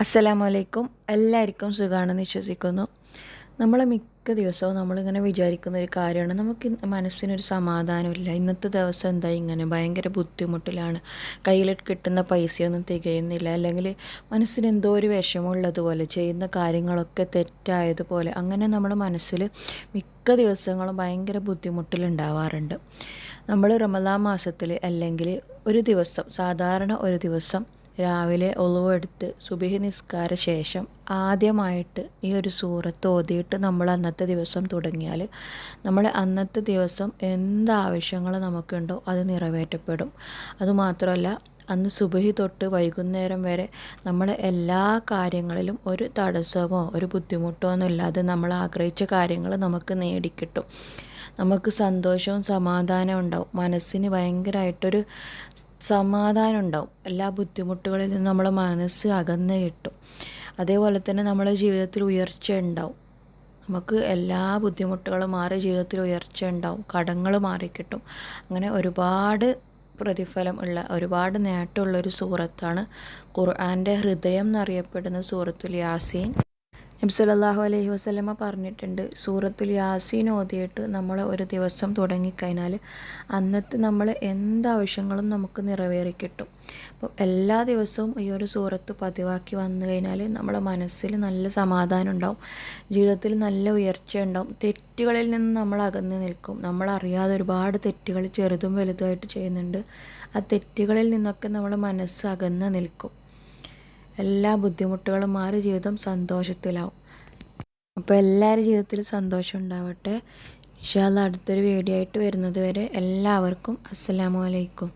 അസ്സലാമു അലൈക്കും എല്ലാവർക്കും സുഖമാണെന്ന് വിശ്വസിക്കുന്നു. നമ്മൾ മിക്ക ദിവസവും നമ്മളിങ്ങനെ വിചാരിക്കുന്ന ഒരു കാര്യമാണ്. നമുക്ക് മനസ്സിനൊരു സമാധാനമില്ല. ഇന്നത്തെ ദിവസം എന്താ ഇങ്ങനെ? ഭയങ്കര ബുദ്ധിമുട്ടിലാണ്. കയ്യിൽ കിട്ടുന്ന പൈസയൊന്നും തികയുന്നില്ല. അല്ലെങ്കിൽ മനസ്സിന് എന്തോ ഒരു വിഷമമുള്ളതുപോലെ ചെയ്യുന്ന കാര്യങ്ങളൊക്കെ തെറ്റായതുപോലെ അങ്ങനെ നമ്മുടെ മനസ്സിൽ മിക്ക ദിവസങ്ങളും ഭയങ്കര ബുദ്ധിമുട്ടിലുണ്ടാവാറുണ്ട്. നമ്മൾ റമദാൻ മാസത്തിൽ അല്ലെങ്കിൽ ഒരു ദിവസം സാധാരണ ഒരു ദിവസം രാവിലെ ഒളിവെടുത്ത് സുബിഹി നിസ്കാര ശേഷം ആദ്യമായിട്ട് ഈ ഒരു സൂറത്ത് ഓതിയിട്ട് നമ്മൾ അന്നത്തെ ദിവസം തുടങ്ങിയാൽ നമ്മൾ അന്നത്തെ ദിവസം എന്താവശ്യങ്ങൾ നമുക്കുണ്ടോ അത് നിറവേറ്റപ്പെടും. അതുമാത്രമല്ല അന്ന് സുബഹി തൊട്ട് വൈകുന്നേരം വരെ നമ്മൾ എല്ലാ കാര്യങ്ങളിലും ഒരു തടസ്സമോ ഒരു ബുദ്ധിമുട്ടോ ഒന്നും ഇല്ലാതെ നമ്മൾ ആഗ്രഹിച്ച കാര്യങ്ങൾ നമുക്ക് നേടിക്കിട്ടും. നമുക്ക് സന്തോഷവും സമാധാനവും ഉണ്ടാവും. മനസ്സിന് ഭയങ്കരമായിട്ടൊരു സമാധാനം ഉണ്ടാവും എല്ലാ ബുദ്ധിമുട്ടുകളിൽ നിന്നും നമ്മളെ മനസ്സ് അകന്ന് കിട്ടും. അതേപോലെ തന്നെ നമ്മുടെ ജീവിതത്തിൽ ഉയർച്ച ഉണ്ടാവും. നമുക്ക് എല്ലാ ബുദ്ധിമുട്ടുകളും മാറി ജീവിതത്തിൽ ഉയർച്ച ഉണ്ടാവും. കടങ്ങൾ മാറിക്കിട്ടും. അങ്ങനെ ഒരുപാട് പ്രതിഫലം ഉള്ള ഒരുപാട് നേട്ടമുള്ള ഒരു സൂറത്താണ് ഖുർആന്റെ ഹൃദയം എന്നറിയപ്പെടുന്ന സൂറത്തുൽ യാസീൻ. നബി സല്ലല്ലാഹു അലൈഹി വസല്ലമ പറഞ്ഞിട്ടുണ്ട് സൂറത്തുൽ യാസീൻ ഓതിയിട്ട് നമ്മൾ ഒരു ദിവസം തുടങ്ങിക്കഴിഞ്ഞാൽ അന്നത്തെ നമ്മൾ എന്താവശ്യങ്ങളും നമുക്ക് നിറവേറി കിട്ടും. അപ്പോൾ എല്ലാ ദിവസവും ഈ ഒരു സൂറത്ത് പതിവാക്കി വന്നു കഴിഞ്ഞാൽ നമ്മളെ മനസ്സിൽ നല്ല സമാധാനം ഉണ്ടാവും ജീവിതത്തിൽ നല്ല ഉയർച്ച ഉണ്ടാവും തെറ്റുകളിൽ നിന്ന് നമ്മൾ അകന്ന് നിൽക്കും. നമ്മൾ അറിയാതെ ഒരുപാട് തെറ്റുകൾ ചെറുതും വലുതുമായിട്ട് ചെയ്യുന്നുണ്ട്. ആ തെറ്റുകളിൽ നിന്നൊക്കെ നമ്മൾ മനസ്സ് അകന്ന് നിൽക്കും. എല്ലാ ബുദ്ധിമുട്ടുകളും മാറി ജീവിതം സന്തോഷത്തിലാവും. അപ്പോൾ എല്ലാവരുടെ ജീവിതത്തിൽ സന്തോഷം ഉണ്ടാവട്ടെ. ഇൻഷാല്ല അടുത്തൊരു വീഡിയോ ആയിട്ട് വരുന്നത് വരെ എല്ലാവർക്കും അസ്സലാമു അലൈക്കും.